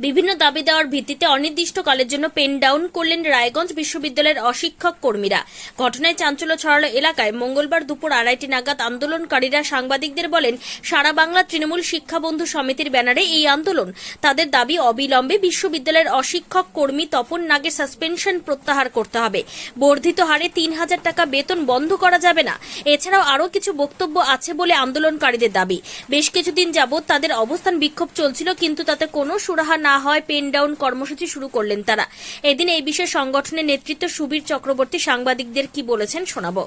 বিভিন্ন দাবি দেওয়ার ভিত্তিতে অনির্দিষ্টকালের জন্য পেন ডাউন করলেন রায়গঞ্জ বিশ্ববিদ্যালয়ের অশিক্ষক কর্মীরা। ঘটনায় চাঞ্চল্য ছড়ালো এলাকায়। মঙ্গলবার দুপুর আড়াইটি নাগাদ আন্দোলনকারীরা সাংবাদিকদের বলেন, সারা বাংলা তৃণমূল শিক্ষা বন্ধু সমিতির ব্যানারে এই আন্দোলন। তাদের দাবি অবিলম্বে বিশ্ববিদ্যালয়ের অশিক্ষক কর্মী তপন নাগের সাসপেনশন প্রত্যাহার করতে হবে। বর্ধিত হারে তিন হাজার টাকা বেতন বন্ধ করা যাবে না। এছাড়াও আরও কিছু বক্তব্য আছে বলে আন্দোলনকারীদের দাবি। বেশ কিছুদিন যাবৎ তাদের অবস্থান বিক্ষোভ চলছিল, কিন্তু তাতে কোনো সুরাহা না হয় পেন ডাউন কর্মসূচি শুরু করলেন তারা। এদিন এই বিষয়ে সংগঠনের নেতৃত্ব সুবীর চক্রবর্তী সাংবাদিকদের কি বলেছেন শোনাবো।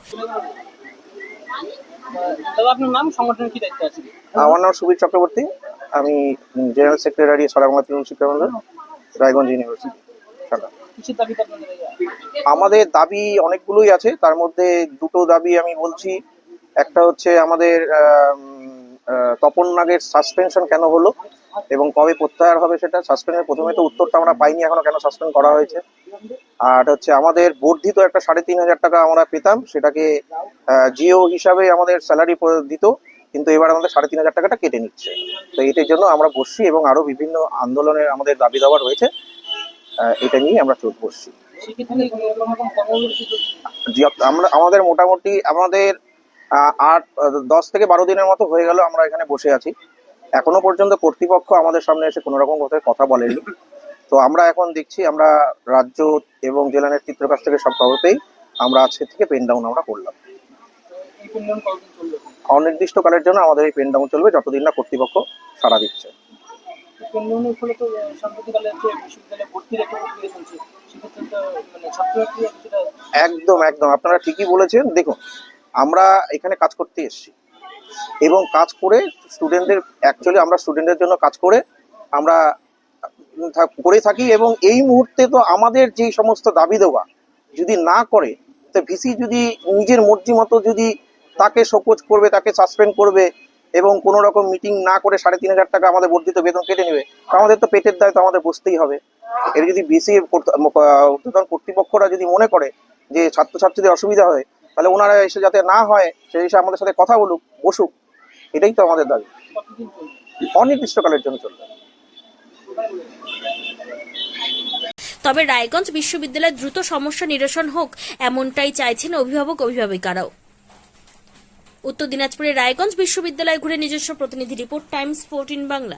আপনার নাম সংগঠনের কি দায়িত্ব আছে? আমার নাম সুবীর চক্রবর্তী। আমি জেনারেল সেক্রেটারি সারাবাংলা তৃণমূল শিক্ষা বন্ধু রায়গঞ্জ ইউনিভার্সিটি আমাদের দাবি অনেকগুলোই আছে। তার মধ্যে দুটো দাবি আমি বলছি। একটা হচ্ছে আমাদের আহ, তপন নাগের সাসপেনশন কেন হলো এবং কবে প্রত্যাহার হবে সেটা সাসপেন্ডের প্রথমে তো উত্তরটা আমরা পাইনি এখনও কেন সাসপেন্ড করা হয়েছে? আর হচ্ছে আমাদের বর্ধিত একটা সাড়ে তিন হাজার টাকা আমরা পেতাম সেটাকে জিও হিসাবে আমাদের স্যালারি দিত কিন্তু এবার আমাদের সাড়ে তিন হাজার টাকাটা কেটে নিচ্ছে। তো এটার জন্য আমরা বসছি এবং আরও বিভিন্ন আন্দোলনের আমাদের দাবি দাওয়া রয়েছে এটা নিয়ে আমরা চোখ বসছি। আমরা আমাদের মোটামুটি আমাদের আট দশ থেকে বারো দিনের মতো হয়ে গেল আমরা এখানে বসে আছি। এখনও পর্যন্ত কর্তৃপক্ষ আমাদের সামনে এসে কোনো রকম কথা কথা বলেনি। তো আমরা এখন দেখছি আমরা রাজ্য এবং জেলা নেতৃত্বের কাছ থেকে সব খবর পেয়েই আমরা আজকে থেকে পেন ডাউন আমরা করলাম। অনির্দিষ্টকালের জন্য আমাদের এই পেন ডাউন চলবে যতদিন না কর্তৃপক্ষ সাড়া দিচ্ছে। একদম একদম। আপনারা ঠিকই বলেছেন। দেখুন আমরা এখানে কাজ করতে এসেছি। এবং কাজ করে স্টুডেন্টদের অ্যাকচুয়ালি আমরা স্টুডেন্টদের জন্য কাজ করে আমরা করে থাকি এবং এই মুহূর্তে তো আমাদের যে সমস্ত দাবি দেওয়া, যদি না করে, তো ভিসি যদি নিজের মর্জি মতো যদি তাকে শোকজ করবে, তাকে সাসপেন্ড করবে এবং কোনো রকম মিটিং না করে সাড়ে তিন হাজার টাকা আমাদের বর্ধিত বেতন কেটে নেবে আমাদের তো পেটের দায় তো আমাদের বসতেই হবে। এটা যদি বিসি কর্তৃপক্ষরা যদি মনে করে যে ছাত্রছাত্রীদের অসুবিধা হয় তাহলে ওনারা এসে যাতে না হয়, সেই হিসেবে আমাদের সাথে কথা বলুক, বসুক, এটাই তো আমাদের দাবি। অনির্দিষ্টকালের জন্য চলবে। তবে রায়গঞ্জ বিশ্ববিদ্যালয়ের দ্রুত সমস্যা নিরসন হোক, এমনটাই চাইছেন অভিভাবক, অভিভাবিকারাও। উত্তর দিনাজপুরের রায়গঞ্জ বিশ্ববিদ্যালয় ঘুরে নিজস্ব প্রতিনিধি রিপোর্ট, টাইমস ফোরটিন বাংলা।